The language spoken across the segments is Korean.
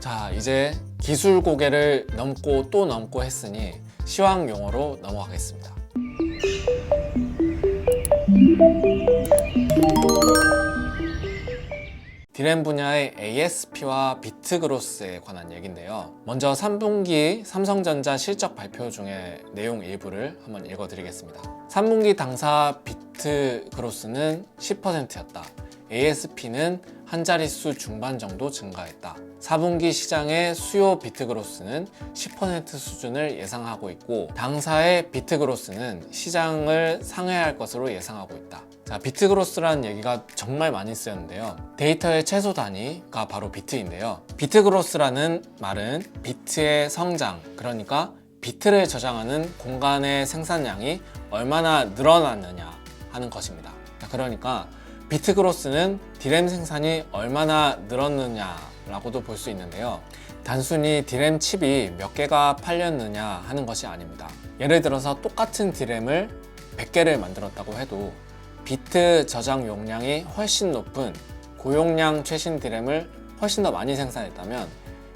자, 이제 기술 고개를 넘고 또 넘고 했으니 시황 용어로 넘어가겠습니다. 디램 분야의 ASP와 비트 그로스에 관한 얘기인데요. 먼저 3분기 삼성전자 실적 발표 중에 내용 일부를 한번 읽어드리겠습니다. 3분기 당사 비트 그로스는 10%였다. ASP는 한 자릿수 중반 정도 증가했다. 4분기 시장의 수요 비트 그로스는 10% 수준을 예상하고 있고 당사의 비트 그로스는 시장을 상회할 것으로 예상하고 있다. 자, 비트 그로스라는 얘기가 정말 많이 쓰였는데요. 데이터의 최소 단위가 바로 비트인데요. 비트 그로스라는 말은 비트의 성장, 그러니까 비트를 저장하는 공간의 생산량이 얼마나 늘어났느냐 하는 것입니다. 자, 그러니까 비트 그로스는 디램 생산이 얼마나 늘었느냐라고도 볼 수 있는데요. 단순히 디램 칩이 몇 개가 팔렸느냐 하는 것이 아닙니다. 예를 들어서 똑같은 디램을 100개를 만들었다고 해도 비트 저장 용량이 훨씬 높은 고용량 최신 디램을 훨씬 더 많이 생산했다면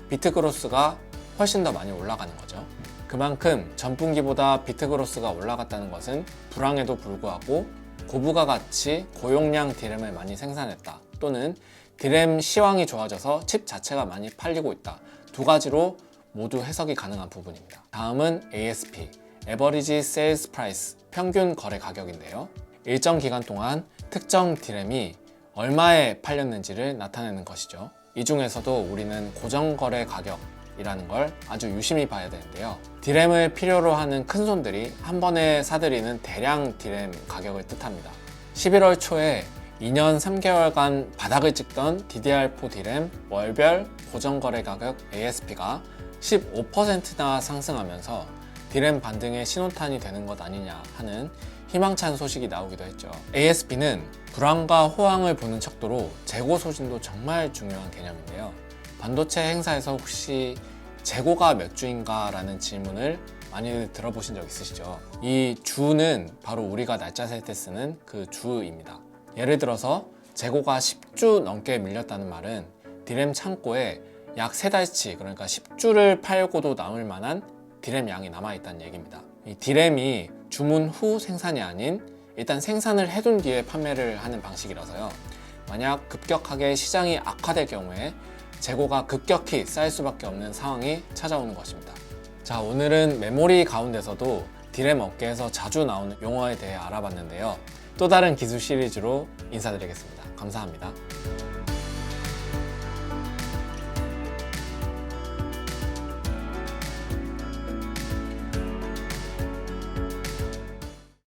비트 그로스가 훨씬 더 많이 올라가는 거죠. 그만큼 전분기보다 비트 그로스가 올라갔다는 것은 불황에도 불구하고 고부가 같이 고용량 디램을 많이 생산했다. 또는 디램 시황이 좋아져서 칩 자체가 많이 팔리고 있다. 두 가지로 모두 해석이 가능한 부분입니다. 다음은 ASP, Average Sales Price, 평균 거래 가격인데요. 일정 기간 동안 특정 디램이 얼마에 팔렸는지를 나타내는 것이죠. 이 중에서도 우리는 고정 거래 가격 이라는 걸 아주 유심히 봐야 되는데요. 디램을 필요로 하는 큰 손들이 한 번에 사들이는 대량 디램 가격을 뜻합니다. 11월 초에 2년 3개월간 바닥을 찍던 DDR4 디램 월별 고정 거래 가격 ASP가 15%나 상승하면서 디램 반등의 신호탄이 되는 것 아니냐 하는 희망찬 소식이 나오기도 했죠. ASP는 불황과 호황을 보는 척도로 재고 소진도 정말 중요한 개념인데요. 반도체 행사에서 혹시 재고가 몇 주인가 라는 질문을 많이 들어보신 적 있으시죠? 이 주는 바로 우리가 날짜 셀 때 쓰는 그 주입니다. 예를 들어서 재고가 10주 넘게 밀렸다는 말은 디램 창고에 약 3달치, 그러니까 10주를 팔고도 남을 만한 디램 양이 남아있다는 얘기입니다. 이 디램이 주문 후 생산이 아닌 일단 생산을 해둔 뒤에 판매를 하는 방식이라서요. 만약 급격하게 시장이 악화될 경우에 재고가 급격히 쌓일 수밖에 없는 상황이 찾아오는 것입니다. 자, 오늘은 메모리 가운데서도 디램 업계에서 자주 나오는 용어에 대해 알아봤는데요. 또 다른 기술 시리즈로 인사드리겠습니다. 감사합니다.